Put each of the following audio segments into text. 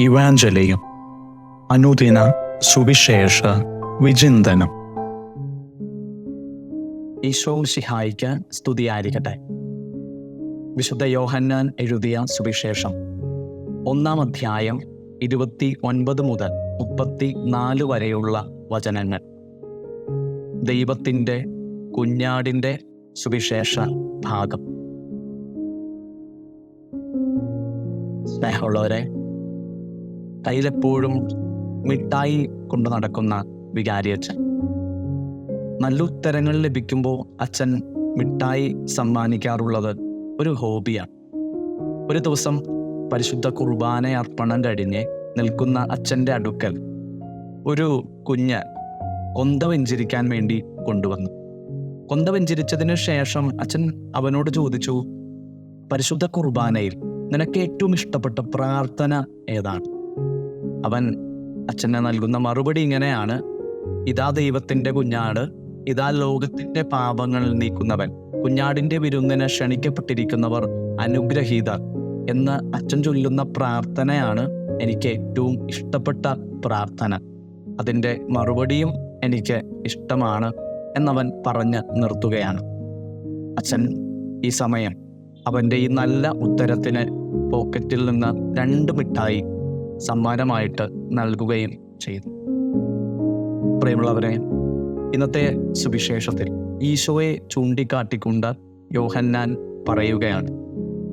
ഇവാഞ്ചലിയും അനുദിന സുവിശേഷ വിചിന്തനം. ഈശോ ശിഹായിക്ക് സ്തുതിയായിരിക്കട്ടെ. വിശുദ്ധ യോഹന്നാൻ എഴുതിയ സുവിശേഷം ഒന്നാം അധ്യായം ഇരുപത്തി ഒൻപത് മുതൽ മുപ്പത്തി നാല് വരെയുള്ള വചനങ്ങൾ. ദൈവത്തിന്റെ കുഞ്ഞാടിന്റെ സുവിശേഷ ഭാഗം. സ്നേഹമുള്ളവരെ കയ്യിലെപ്പോഴും മിഠായി കൊണ്ടു നടക്കുന്ന വികാരിയച്ഛൻ നല്ല ഉത്തരങ്ങൾ ലഭിക്കുമ്പോൾ അച്ഛൻ മിഠായി സമ്മാനിക്കാറുള്ളത് ഒരു ഹോബിയാണ്. ഒരു ദിവസം പരിശുദ്ധ കുർബാന അർപ്പണം കഴിഞ്ഞ് നിൽക്കുന്ന അച്ഛന്റെ അടുക്കൽ ഒരു കുഞ്ഞ് കൊന്ത വെഞ്ചിരിക്കാൻ വേണ്ടി കൊണ്ടുവന്നു. കൊന്ത വെഞ്ചിരിച്ചതിന് ശേഷം അച്ഛൻ അവനോട് ചോദിച്ചു പരിശുദ്ധ കുർബാനയിൽ നിനക്ക് ഏറ്റവും ഇഷ്ടപ്പെട്ട പ്രാർത്ഥന ഏതാണ്? അവൻ അച്ഛനെ നൽകുന്ന മറുപടി ഇങ്ങനെയാണ്. ഇതാ ദൈവത്തിന്റെ കുഞ്ഞാട് ഇതാ ലോകത്തിന്റെ പാപങ്ങൾ നീക്കുന്നവൻ. കുഞ്ഞാടിന്റെ വിരുന്നിന് ക്ഷണിക്കപ്പെട്ടിരിക്കുന്നവർ അനുഗ്രഹീതർ എന്ന് അച്ഛൻ ചൊല്ലുന്ന പ്രാർത്ഥനയാണ് എനിക്ക് ഏറ്റവും ഇഷ്ടപ്പെട്ട പ്രാർത്ഥന. അതിന്റെ മറുപടിയും എനിക്ക് ഇഷ്ടമാണ് എന്നവൻ പറഞ്ഞ് നിർത്തുകയാണ്. അച്ഛൻ ഈ സമയം അവന്റെ ഈ നല്ല ഉത്തരത്തിന് പോക്കറ്റിൽ നിന്ന് രണ്ട് മിഠായി സമ്മാനമായിട്ട് നൽകുകയും ചെയ്തു. പ്രിയമുള്ളവരെ ഇന്നത്തെ സുവിശേഷത്തിൽ ഈശോയെ ചൂണ്ടിക്കാട്ടിക്കൊണ്ട് യോഹന്നാൻ പറയുകയാണ്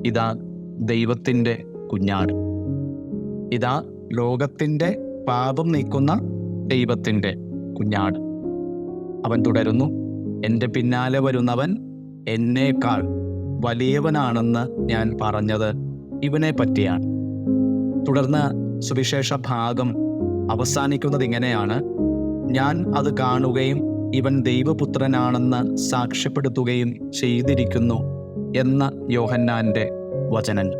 ഇതാ ദൈവത്തിന്റെ കുഞ്ഞാട്. ഇതാ ലോകത്തിന്റെ പാപം നീക്കുന്ന ദൈവത്തിന്റെ കുഞ്ഞാട്. അവൻ തുടരുന്നു എന്റെ പിന്നാലെ വരുന്നവൻ എന്നേക്കാൾ വലിയവനാണെന്ന് ഞാൻ പറഞ്ഞത് ഇവനെ പറ്റിയാണ് തുടർന്ന് സുവിശേഷ ഭാഗം അവസാനിക്കുന്നത് ഇങ്ങനെയാണ്. ഞാൻ അത് കാണുകയും ഇവൻ ദൈവപുത്രനാണെന്ന് സാക്ഷ്യപ്പെടുത്തുകയും ചെയ്തിരിക്കുന്നു എന്ന യോഹന്നാന്റെ വചനൻ.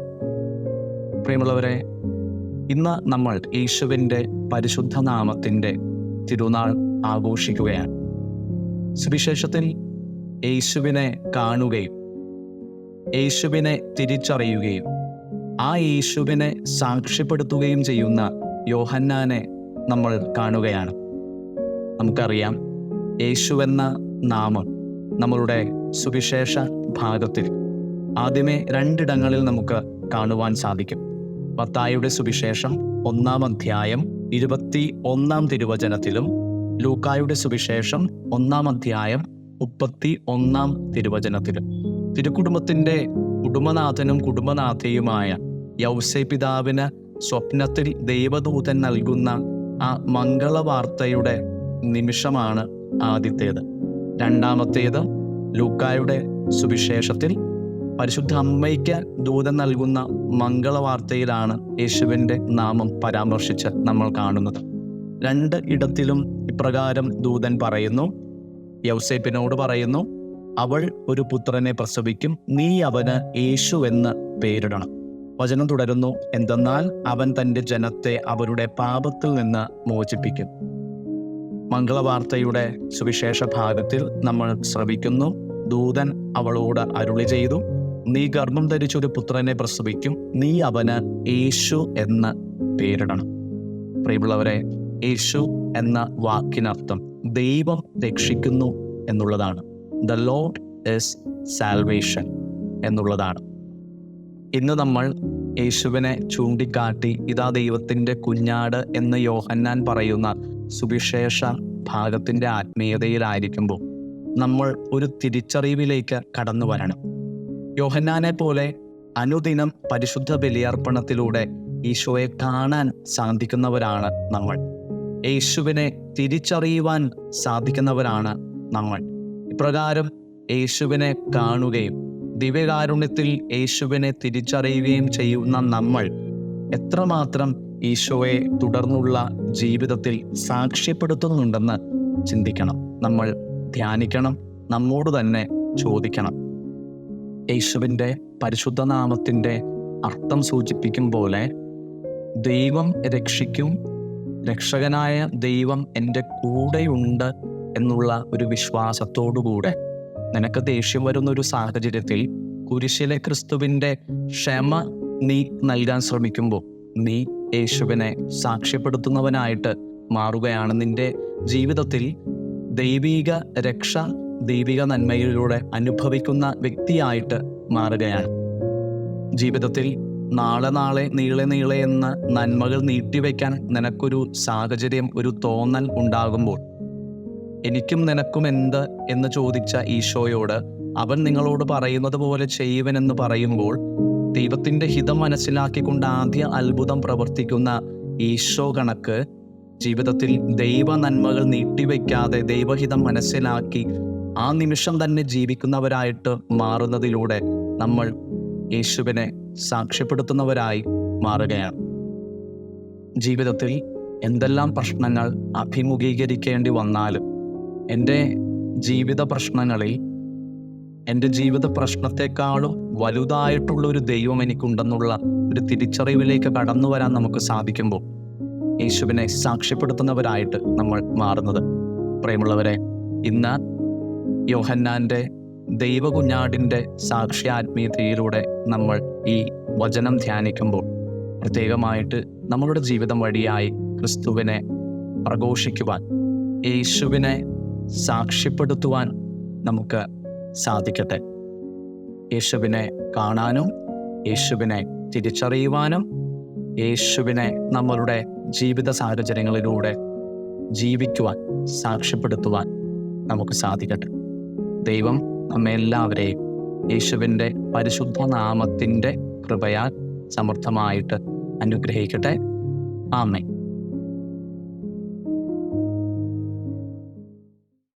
പ്രിയമുള്ളവരെ ഇന്ന് നമ്മൾ യേശുവിന്റെ പരിശുദ്ധ നാമത്തിന്റെ തിരുനാൾ ആഘോഷിക്കുകയാണ്. സുവിശേഷത്തിൽ യേശുവിനെ കാണുകയും യേശുവിനെ തിരിച്ചറിയുകയും ആ യേശുവിനെ സാക്ഷ്യപ്പെടുത്തുകയും ചെയ്യുന്ന യോഹന്നാനെ നമ്മൾ കാണുകയാണ്. നമുക്കറിയാം യേശു എന്ന നാമം നമ്മളുടെ സുവിശേഷ ഭാഗത്തിൽ ആദ്യമേ രണ്ടിടങ്ങളിൽ നമുക്ക് കാണുവാൻ സാധിക്കും. മത്തായിയുടെ സുവിശേഷം ഒന്നാം അധ്യായം ഇരുപത്തി ഒന്നാം തിരുവചനത്തിലും ലൂക്കായുടെ സുവിശേഷം ഒന്നാം അധ്യായം മുപ്പത്തി ഒന്നാം തിരുവചനത്തിലും. തിരുക്കുടുംബത്തിന്റെ കുടുംബനാഥനും കുടുംബനാഥയുമായ യൗസെ പിതാവിന് സ്വപ്നത്തിൽ ദൈവദൂതൻ നൽകുന്ന ആ മംഗളവാർത്തയുടെ നിമിഷമാണ് ആദ്യത്തേത്. രണ്ടാമത്തേത് ലൂക്കായുടെ സുവിശേഷത്തിൽ പരിശുദ്ധ അമ്മയ്ക്ക് ദൂതൻ നൽകുന്ന മംഗളവാർത്തയിലാണ് യേശുവിന്റെ നാമം പരാമർശിച്ച് നമ്മൾ കാണുന്നത്. രണ്ട് ഇടത്തിലും ഇപ്രകാരം ദൂതൻ പറയുന്നു യൗസേപ്പിനോട് പറയുന്നു അവൾ ഒരു പുത്രനെ പ്രസവിക്കും നീ അവന് യേശു എന്ന് പേരിടണം. വചനം തുടരുന്നു. എന്തെന്നാൽ അവൻ തന്റെ ജനത്തെ അവരുടെ പാപത്തിൽ നിന്ന് മോചിപ്പിക്കും. മംഗളവാർത്തയുടെ സുവിശേഷ ഭാഗത്തിൽ നമ്മൾ ശ്രവിക്കുന്നു. ദൂതൻ അവളോട് അരുളി ചെയ്തു. നീ ഗർഭം ധരിച്ചൊരു പുത്രനെ പ്രസവിക്കും. നീ അവന് യേശു എന്ന് പേരിടണം. പ്രിയമുള്ളവരെ യേശു എന്ന വാക്കിനർത്ഥം ദൈവം രക്ഷിക്കുന്നു എന്നുള്ളതാണ്. ദ ലോഡ് ഇസ് സാൽവേഷൻ എന്നുള്ളതാണ്. ഇന്ന് നമ്മൾ യേശുവിനെ ചൂണ്ടിക്കാട്ടി ഇതാ ദൈവത്തിന്റെ കുഞ്ഞാട് എന്ന് യോഹന്നാൻ പറയുന്ന സുവിശേഷ ഭാഗത്തിന്റെ ആത്മീയതയിലായിരിക്കുമ്പോൾ നമ്മൾ ഒരു തിരിച്ചറിവിലേക്ക് കടന്നു വരണം. യോഹന്നാനെ പോലെ അനുദിനം പരിശുദ്ധ ബലിയർപ്പണത്തിലൂടെ ഈശോയെ കാണാൻ സാധിക്കുന്നവരാണ് നമ്മൾ. യേശുവിനെ തിരിച്ചറിയുവാൻ സാധിക്കുന്നവരാണ് നമ്മൾ. ഇപ്രകാരം യേശുവിനെ കാണുകയും ദിവ്യകാരുണ്യത്തിൽ യേശുവിനെ തിരിച്ചറിയുകയും ചെയ്യുന്ന നമ്മൾ എത്രമാത്രം ഈശോയെ തുടർന്നുള്ള ജീവിതത്തിൽ സാക്ഷ്യപ്പെടുത്തുന്നുണ്ടെന്ന് ചിന്തിക്കണം. നമ്മൾ ധ്യാനിക്കണം. നമ്മോട് തന്നെ ചോദിക്കണം. യേശുവിന്റെ പരിശുദ്ധനാമത്തിന്റെ അർത്ഥം സൂചിപ്പിക്കും പോലെ ദൈവം രക്ഷിക്കും. രക്ഷകനായ ദൈവം എന്റെ കൂടെയുണ്ട് എന്നുള്ള ഒരു വിശ്വാസത്തോടുകൂടെ നിനക്ക് ദേഷ്യം വരുന്ന ഒരു സാഹചര്യത്തിൽ കുരിശിലെ ക്രിസ്തുവിന്റെ ക്ഷമ നീ നൽകാൻ ശ്രമിക്കുമ്പോൾ നീ യേശുവിനെ സാക്ഷ്യപ്പെടുത്തുന്നവനായിട്ട് മാറുകയാണ്. നിന്റെ ജീവിതത്തിൽ ദൈവിക രക്ഷ ദൈവിക നന്മയിലൂടെ അനുഭവിക്കുന്ന വ്യക്തിയായിട്ട് മാറുകയാണ്. ജീവിതത്തിൽ നാളെ നാളെ നീളെ നീളെ എന്ന നന്മകൾ നീട്ടിവെക്കാൻ നിനക്കൊരു സാഹചര്യം ഒരു തോന്നൽ ഉണ്ടാകുമ്പോൾ എനിക്കും നിനക്കും എന്ത് എന്ന് ചോദിച്ച ഈശോയോട് അവൻ നിങ്ങളോട് പറയുന്നത് പോലെ ചെയ്യുവനെന്ന് പറയുമ്പോൾ ദൈവത്തിന്റെ ഹിതം മനസ്സിലാക്കിക്കൊണ്ട് ആദ്യ അത്ഭുതം പ്രവർത്തിക്കുന്ന ഈശോ കണക്ക് ജീവിതത്തിൽ ദൈവ നന്മകൾ നീട്ടിവെക്കാതെ ദൈവഹിതം മനസ്സിലാക്കി ആ നിമിഷം തന്നെ ജീവിക്കുന്നവരായിട്ട് മാറുന്നതിലൂടെ നമ്മൾ യേശുവിനെ സാക്ഷ്യപ്പെടുത്തുന്നവരായി മാറുകയാണ്. ജീവിതത്തിൽ എന്തെല്ലാം പ്രശ്നങ്ങൾ അഭിമുഖീകരിക്കേണ്ടി വന്നാലും എന്റെ ജീവിത പ്രശ്നങ്ങളിൽ എന്റെ ജീവിത പ്രശ്നത്തെക്കാളും വലുതായിട്ടുള്ള ഒരു ദൈവം എനിക്കുണ്ടെന്നുള്ള ഒരു തിരിച്ചറിവിലേക്ക് കടന്നു വരാൻ നമുക്ക് സാധിക്കുമ്പോൾ യേശുവിനെ സാക്ഷ്യപ്പെടുത്തുന്നവരായിട്ട് നമ്മൾ മാറുന്നത്. പ്രിയമുള്ളവരെ ഇന്ന് യോഹന്നാന്റെ ദൈവകുഞ്ഞാടിന്റെ സാക്ഷി ആത്മീയതയിലൂടെ നമ്മൾ ഈ വചനം ധ്യാനിക്കുമ്പോൾ പ്രത്യേകമായിട്ട് നമ്മളുടെ ജീവിതം വഴിയായി ക്രിസ്തുവിനെ പ്രഘോഷിക്കുവാൻ യേശുവിനെ സാക്ഷ്യപ്പെടുത്തുവാൻ നമുക്ക് സാധിക്കട്ടെ. യേശുവിനെ കാണാനും യേശുവിനെ തിരിച്ചറിയുവാനും യേശുവിനെ നമ്മളുടെ ജീവിത സാഹചര്യങ്ങളിലൂടെ ജീവിക്കുവാൻ സാക്ഷ്യപ്പെടുത്തുവാൻ നമുക്ക് സാധിക്കട്ടെ. ദൈവം നമ്മെ എല്ലാവരെയും യേശുവിന്റെ പരിശുദ്ധ നാമത്തിന്റെ കൃപയാൽ സമർത്ഥമായിട്ട് അനുഗ്രഹിക്കട്ടെ. ആമേ